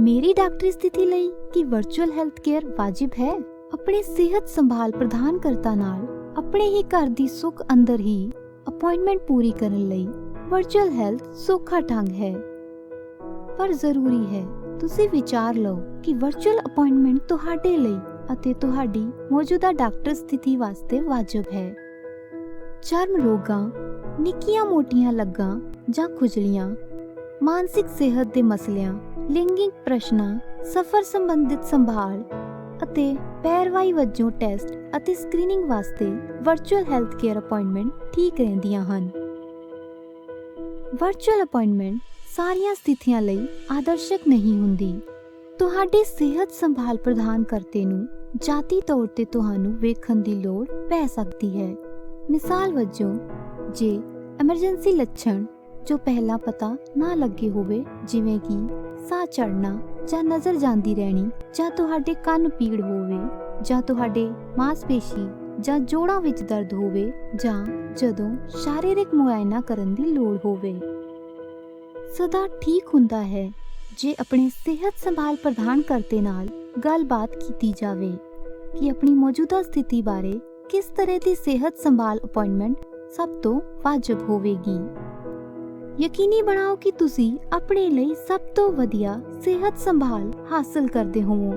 ਮੇਰੀ ਡਾਕਟਰੀ ਸਥਿਤੀ ਲਈ ਕੀ ਵਰਚੁਅਲ ਹੈਲਥ ਕੇਅਰ ਵਾਜਿਬ ਹੈ ਆਪਣੇ ਸਿਹਤ ਸੰਭਾਲ ਪ੍ਰਦਾਨਕਰਤਾ ਨਾਲ ਆਪਣੇ ਹੀ ਘਰ ਦੀ ਸੁੱਖ ਅੰਦਰ ਹੀ ਅਪਾਇੰਟਮੈਂਟ ਪੂਰੀ ਕਰਨ ਲਈ ਵਰਚੁਅਲ ਹੈਲਥ ਸੌਖਾ ਢੰਗ ਹੈ ਪਰ ਜ਼ਰੂਰੀ ਹੈ ਤੁਸੀਂ ਵਿਚਾਰ ਲਓ ਕਿ ਵਰਚੁਅਲ ਅਪਾਇੰਟਮੈਂਟ ਤੁਹਾਡੇ ਲਈ ਅਤੇ ਤੁਹਾਡੀ ਮੌਜੂਦਾ ਡਾਕਟਰ ਸਥਿਤੀ ਵਾਸਤੇ ਵਾਜਬ ਹੈ ਚਰਮ ਰੋਗਾਂ ਨਿੱਕੀਆਂ ਮੋਟੀਆਂ ਲੱਗਾਂ ਜਾਂ ਖੁਜਲੀਆਂ ਮਾਨਸਿਕ ਸਿਹਤ ਦੇ ਮਸਲਿਆਂ, ਲਿੰਗਿਕ ਪ੍ਰਸ਼ਨਾਂ, ਸਫਰ ਸੰਬੰਧਿਤ ਸੰਭਾਲ ਅਤੇ ਪੈਰਵਾਈ ਵਜੋਂ ਟੈਸਟ ਅਤੇ ਸਕਰੀਨਿੰਗ ਵਾਸਤੇ ਵਰਚੁਅਲ ਹੈਲਥ ਕੇਅਰ ਅਪਾਇੰਟਮੈਂਟ ਠੀਕ ਰਹਿੰਦੀਆਂ ਹਨ। ਵਰਚੁਅਲ ਅਪਾਇੰਟਮੈਂਟ ਸਾਰੀਆਂ ਸਥਿਤੀਆਂ ਲਈ ਆਦਰਸ਼ਕ ਨਹੀਂ ਹੁੰਦੀ। ਤੁਹਾਡੇ ਸਿਹਤ ਸੰਭਾਲ ਪ੍ਰਦਾਨ ਕਰਤੇ ਨੂੰ ਜਾਤੀ ਤੌਰ ਤੇ ਤੁਹਾਨੂੰ ਵੇਖਣ ਦੀ ਲੋੜ ਪੈ ਸਕਦੀ ਹੈ। ਮਿਸਾਲ ਵਜੋਂ, ਜੇ ਐਮਰਜੈਂਸੀ ਲੱਛਣ ਜੋ ਪਹਿਲਾਂ ਪਤਾ ਨਾ ਲੱਗੇ ਹੋਵੇ, ਜਿਵੇਂ ਕਿ ਸਾਹ ਚੜਨਾ ਜਾਂ ਨਜ਼ਰ ਜਾਂਦੀ ਰਹਿਣੀ ਜਾਂ ਤੁਹਾਡੇ ਕੰਨ ਪੀੜ ਹੋਵੇ ਜਾਂ ਤੁਹਾਡੇ ਮਾਸਪੇਸ਼ੀ ਜਾਂ ਜੋੜਾਂ ਵਿੱਚ ਦਰਦ ਹੋਵੇ ਜਾਂ ਜਦੋਂ ਸ਼ਾਰੀਰਿਕ ਮੁਆਇਨਾ ਕਰਨ ਦੀ ਲੋੜ ਹੋਵੇ। ਸਦਾ ਠੀਕ ਹੁੰਦਾ ਹੈ ਜੇ ਆਪਣੀ ਸਿਹਤ ਸੰਭਾਲ ਪ੍ਰਦਾਨ ਕਰਤੇ ਨਾਲ ਗੱਲਬਾਤ ਕੀਤੀ ਜਾਵੇ ਕਿ ਆਪਣੀ ਮੌਜੂਦਾ ਸਥਿਤੀ ਬਾਰੇ ਕਿਸ ਤਰ੍ਹਾਂ ਦੀ ਸਿਹਤ ਸੰਭਾਲ ਅਪਾਇੰਟਮੈਂਟ ਸਭ ਤੋਂ ਵਾਜਬ ਹੋਵੇਗੀ। ਯਕੀਨੀ ਬਣਾਓ ਕਿ ਤੁਸੀਂ ਆਪਣੇ ਲਈ ਸਭ ਤੋਂ ਵਧੀਆ ਸਿਹਤ ਸੰਭਾਲ ਹਾਸਲ ਕਰਦੇ ਹੋਵੋ।